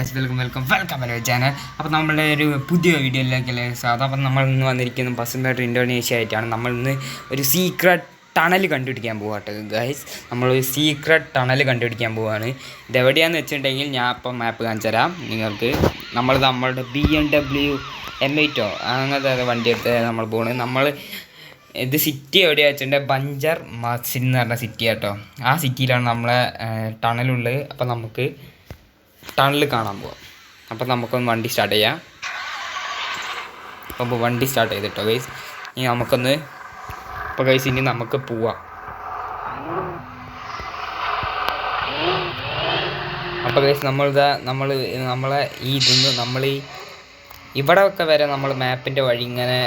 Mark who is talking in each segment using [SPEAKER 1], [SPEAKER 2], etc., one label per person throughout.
[SPEAKER 1] Guys welcome welcome welcome അല്ലേ channel അപ്പോൾ നമ്മളുടെ ഒരു പുതിയ വീഡിയോയിലേക്കല്ലേ സാധാ അപ്പം നമ്മൾ ഇന്ന് വന്നിരിക്കുന്നത് പേട്ട് ഇൻഡോനേഷ്യ ആയിട്ടാണ്. നമ്മൾ ഇന്ന് ഒരു സീക്രട്ട് ടണൽ കണ്ടുപിടിക്കാൻ പോവാട്ടെ ഗൈസ് നമ്മളൊരു സീക്രട്ട് ടണൽ കണ്ടുപിടിക്കാൻ പോവാണ്. ഇതെവിടെയാന്ന് വെച്ചിട്ടുണ്ടെങ്കിൽ ഞാൻ അപ്പം മാപ്പ് കാണിച്ചു തരാം. നിങ്ങൾക്ക് നമ്മൾ നമ്മളുടെ ബി എം ഡബ്ല്യു എം എയ്റ്റോ അങ്ങനത്തെ വണ്ടി എടുത്ത് നമ്മൾ പോകുന്നത് നമ്മൾ ഇത് സിറ്റി എവിടെയാ വെച്ചിട്ടുണ്ടെങ്കിൽ ബഞ്ചർ മസിൻ എന്ന് പറഞ്ഞ സിറ്റി കേട്ടോ ആ സിറ്റിയിലാണ് നമ്മളെ ടണലുള്ളത് അപ്പം നമുക്ക് ടണൽ കാണാൻ പോവാം. അപ്പം നമുക്കൊന്ന് വണ്ടി സ്റ്റാർട്ട് ചെയ്യാം. അപ്പോൾ വണ്ടി സ്റ്റാർട്ട് ചെയ്തിട്ടോ ഗൈസ് ഇനി നമുക്കൊന്ന് അപ്പോൾ ഗൈസ് ഇനി നമുക്ക് പോവാം. അപ്പോൾ ഗൈസ് നമ്മളിതാ നമ്മൾ നമ്മളെ ഈ ഇതിന്ന് നമ്മൾ ഈ ഇവിടെ ഒക്കെ വരെ നമ്മൾ മാപ്പിന്റെ വഴി ഇങ്ങനെ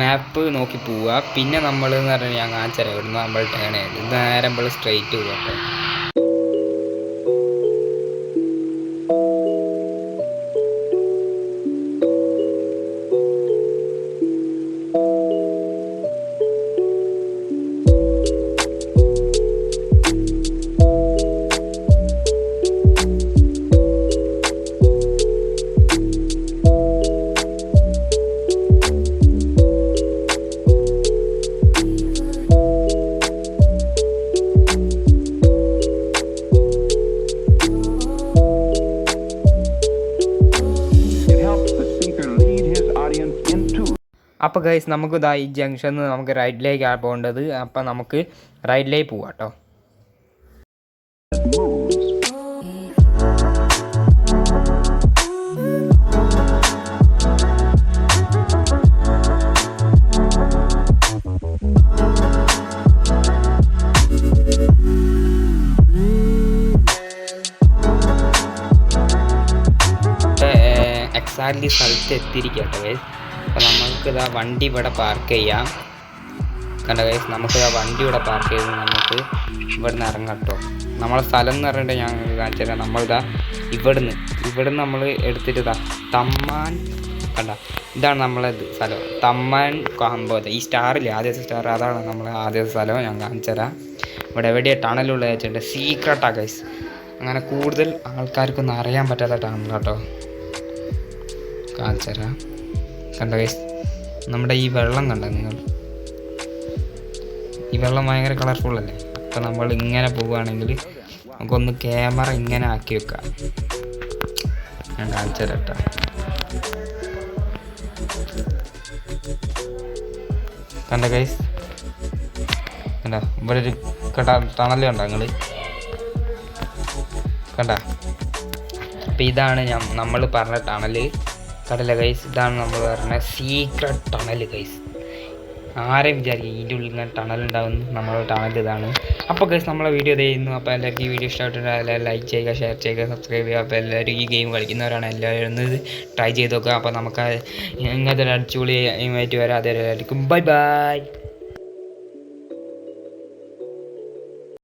[SPEAKER 1] മാപ്പ് നോക്കി പോവുക പിന്നെ നമ്മൾ എന്ന് പറഞ്ഞാൽ ഞാൻ കാണിച്ചറിയാം ഇവിടുന്ന് നമ്മൾ ടേൺ ചെയ്ത് നേരം നമ്മൾ സ്ട്രെയിറ്റ് പോകാം കേട്ടോ അപ്പോൾ ഗൈസ് നമുക്ക് ഇതാ ഈ ജംഗ്ഷനിൽ നിന്ന് നമുക്ക് റൈറ്റിലേക്കാണ് പോകേണ്ടത് അപ്പം നമുക്ക് റൈറ്റിലേക്ക് പോവാം കേട്ടോ. എക്സാക്ട്ലി സ്ഥലത്ത് എത്തിയിരിക്കട്ടെ അപ്പോൾ നമ്മൾ അപ്പോൾ നമുക്ക് ഇതാ വണ്ടി ഇവിടെ പാർക്ക് ചെയ്യാം. കണ്ട ഗൈസ് നമുക്ക് ഇതാ വണ്ടി ഇവിടെ പാർക്ക് ചെയ്ത് നമുക്ക് ഇവിടെ നിന്ന് ഇറങ്ങാം കേട്ടോ. നമ്മളെ സ്ഥലം എന്ന് പറഞ്ഞിട്ട് ഞാൻ കാണിച്ചു തരാം. നമ്മളിതാ ഇവിടുന്ന് ഇവിടുന്ന് നമ്മൾ എടുത്തിട്ട് ഇതാ തമ്മാൻ കണ്ട? ഇതാണ് നമ്മളെ സ്ഥലം. തമ്മാൻ കാമ്പോത ഈ സ്റ്റാറില്ലേ ആദ്യത്തെ സ്റ്റാർ അതാണ് നമ്മളെ ആദ്യത്തെ സ്ഥലം. ഞാൻ കാണിച്ചു തരാം. ഇവിടെ എവിടെയാണ് ടണലുള്ള വെച്ചിട്ട് സീക്രട്ടാണ് ഗൈസ് അങ്ങനെ കൂടുതൽ ആൾക്കാർക്കൊന്നും അറിയാൻ പറ്റാത്ത ടണൽ കേട്ടോ. കാണിച്ചു തരാം. കണ്ടോ ഗൈസ് നമ്മുടെ ഈ വെള്ളം കണ്ട നിങ്ങൾ? ഈ വെള്ളം ഭയങ്കര കളർഫുൾ അല്ലേ? അപ്പം നമ്മൾ ഇങ്ങനെ പോവുകയാണെങ്കിൽ നമുക്കൊന്ന് ക്യാമറ ഇങ്ങനെ ആക്കി വെക്കാം. ഞാൻ കാണിച്ചു തരാം കണ്ട ഗൈസ് കണ്ടോ? ഇവിടെ ഒരു കട ടണൽ കണ്ടോ നിങ്ങൾ കണ്ട? അപ്പം ഇതാണ് ഞാൻ നമ്മൾ പറഞ്ഞ ടണൽ കടല ഗൈസ് ഇതാണ് നമ്മൾ പറഞ്ഞ സീക്രട്ട് ടണൽ ഗൈസ് ആരെ വിചാരിക്കും ഇതിന്റെ ഉള്ളിൽ ഇങ്ങനെ ടണൽ ഉണ്ടാകുന്നു നമ്മുടെ ടണൽ ഇതാണ്. അപ്പോൾ ഗൈസ് നമ്മളെ വീഡിയോ ചെയ്യുന്നു അപ്പോൾ എല്ലാവർക്കും ഈ വീഡിയോ ഇഷ്ടമായിട്ടുണ്ടെങ്കിൽ എല്ലാവരും ലൈക്ക് ചെയ്യുക ഷെയർ ചെയ്യുക സബ്സ്ക്രൈബ് ചെയ്യുക. അപ്പോൾ എല്ലാവരും ഈ ഗെയിം കളിക്കുന്നവരാണ്. എല്ലാവരും ഒന്ന് ട്രൈ ചെയ്ത് നോക്കുക. അപ്പോൾ നമുക്ക് ഇങ്ങനത്തെ ഒരു അടിച്ചുപൊളി ആയിട്ട് വരാം. അതെ എല്ലാവർക്കും ബൈ ബൈ